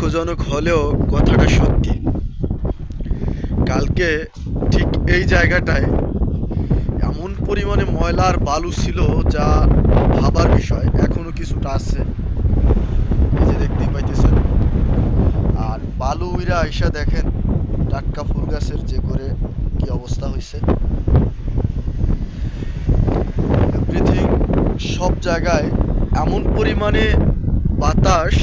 দুঃখজনক হলেও কথাটা সত্যি। কালকে ঠিক এই জায়গাটায় এমন পরিমাণে ময়লা আর বালু ছিল যা ভাবার বিষয়, এখনও কিছুটা আছে। এই যে দেখতেই পাইতেছেন। আর বালু উইরা আইসা দেখেন টাটকা ফুল গাছের যে করে কি অবস্থা হয়েছে সব জায়গায় এমন পরিমাণে বাতাস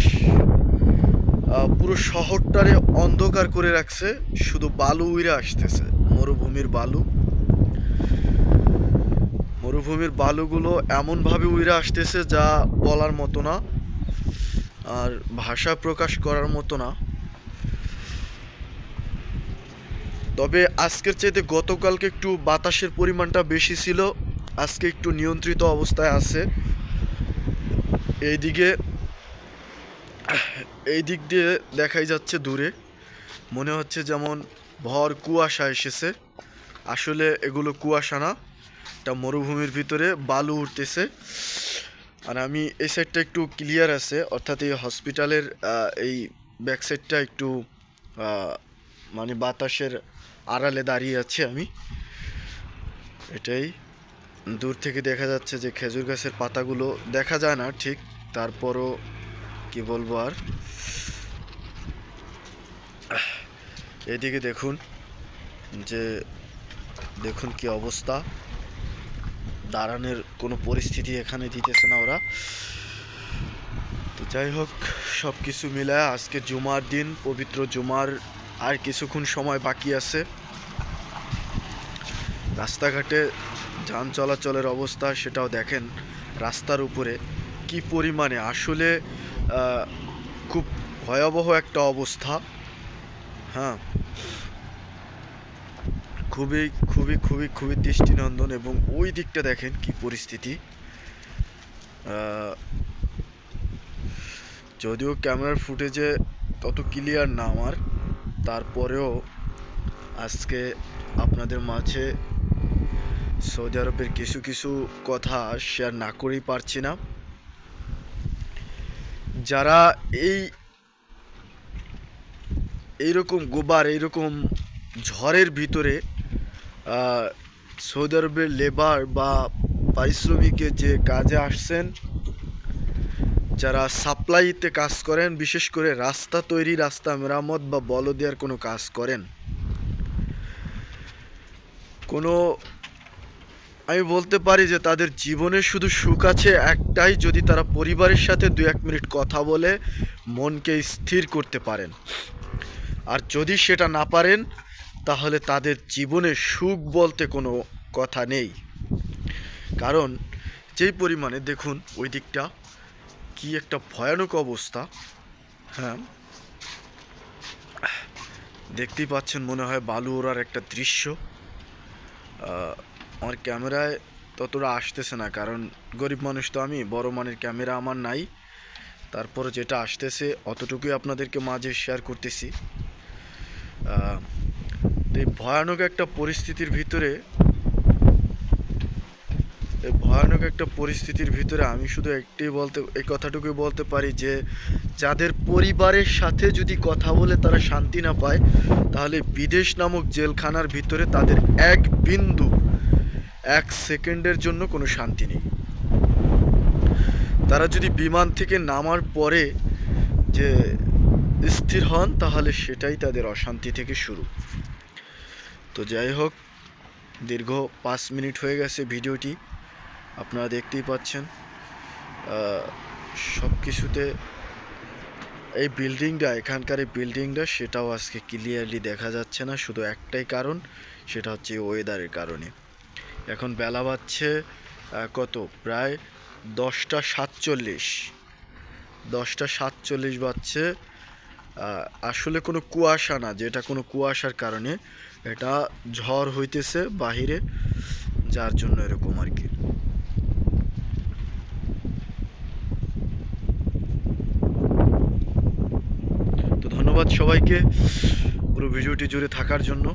পুরো শহরটারে অন্ধকার করে রাখছে, শুধু বালু উইরে আসতেছে, মরুভূমির বালু। মরুভূমির বালুগুলো এমন ভাবে উইরে আসতেছে যা বলার মতো না, আর ভাষা প্রকাশ করার মতো না। তবে আজকের চাইতে গতকালকে একটু বাতাসের পরিমাণটা বেশি ছিল, আজকে একটু নিয়ন্ত্রিত অবস্থায় আছে। এইদিকে এই দিক দিয়ে দেখাই যাচ্ছে দূরে। মনে হচ্ছে যেমন ভর কুয়াশা এসেছে। আসলে এগুলো কুয়াশা না, এটা মরুভূমির ভিতরে বালু উঠতেছে। আর আমি এই সাইডটা একটু ক্লিয়ার আছে, অর্থাৎ এই হসপিটালের এই ব্যাক সাইডটা একটু মানে বাতাসের আড়ালে দাঁড়িয়ে আছি আমি। এটাই। দূর থেকে দেখা যাচ্ছে যে খেজুর গাছের পাতাগুলো দেখা যায় না ঠিক, তারপরও কি বলব আর? এদিকে দেখুন যে, দেখুন কি অবস্থা। দাঁড়ানোর কোনো পরিস্থিতি এখানে দিতেছে না ওরা। তো যাই হোক সব কিছু মিলায় আজকে জুমার দিন, পবিত্র জুমার আর কিছুক্ষণ সময় বাকি আছে। রাস্তাঘাটে যান চলাচলের অবস্থা সেটাও দেখেন। রাস্তার উপরে কি পরিমাণে? আসলে খুব ভয়াবহ একটা অবস্থা। হ্যাঁ। খুবই খুবই খুবই খুবই দৃষ্টিনন্দন এবং ওই দিকটা দেখেন কি পরিস্থিতি। যদিও ক্যামেরার ফুটেজে তত ক্লিয়ার না আমার, তারপরেও আজকে আপনাদের মাঝে সৌদি আরবের কিছু কিছু কথা শেয়ার না করেই পারছি না। যারা এই, এইরকম গোবার, এইরকম ঝড়ের ভিতরে সৌদি আরবের লেবার বা পারিশ্রমিকের যে কাজে আসছেন, যারা সাপ্লাইতে কাজ করেন, বিশেষ করে রাস্তা তৈরি, রাস্তা মেরামত বা বল দেওয়ার কোনো কাজ করেন, কোনো আমি বলতে পারি যে তাদের জীবনে শুধু সুখ আছে একটাই, যদি তারা পরিবারের সাথে দু এক মিনিট কথা বলে, মনকে স্থির করতে পারেন। আর যদি সেটা না পারেন, তাহলে তাদের জীবনে সুখ বলতে কোনো কথা নেই। কারণ যেই পরিমাণে দেখুন, ওই দিকটা কি একটা ভয়ানক অবস্থা। হ্যাঁ? দেখতেই পাচ্ছেন মনে হয় বালু ওড়ার একটা দৃশ্য। আমার ক্যামেরায় ততটা আসতেছে না, কারণ গরিব মানুষ তো আমি, বড় মানের ক্যামেরা আমার নাই। তারপর যেটা আসতেছে, অতটুকুই আপনাদেরকে মাঝে শেয়ার করতেছি। এই ভয়ানক একটা পরিস্থিতির ভিতরে, এই ভয়ানক একটা পরিস্থিতির ভিতরে আমি শুধু একটাই বলতে, এই কথাটুকুই বলতে পারি যে, যাদের পরিবারের সাথে যদি কথা বলে তারা শান্তি না পায়, তাহলে বিদেশ নামক জেলখানার ভিতরে তাদের এক বিন্দু এক সেকেন্ডের জন্য কোনো শান্তি নেই। তারা যদি বিমান থেকে নামার পরে যে স্থির হন, তাহলে সেটাই তাদের অশান্তি থেকে শুরু। তো যাই হোক, দীর্ঘ পাঁচ মিনিট হয়ে গেছে ভিডিওটি। আপনারা দেখতেই পাচ্ছেন সব কিছুতে এই বিল্ডিংটা, এখানকার এই বিল্ডিংটা, সেটাও আজকে ক্লিয়ারলি দেখা যাচ্ছে না। শুধু একটাই কারণ, সেটা হচ্ছে ওয়েদারের কারণে। এখন বেলা বাজছে কত? প্রায় দশটা সাতচল্লিশ। দশটা সাতচল্লিশ বাজছে। আসলে কোনো কুয়াশা না, যেটা কোনো কুয়াশার কারণে এটা ঝড় হইতেছে বাহিরে, যার জন্য এরকম আর কি। তো ধন্যবাদ সবাইকে পুরো ভিডিওটি জুড়ে থাকার জন্য।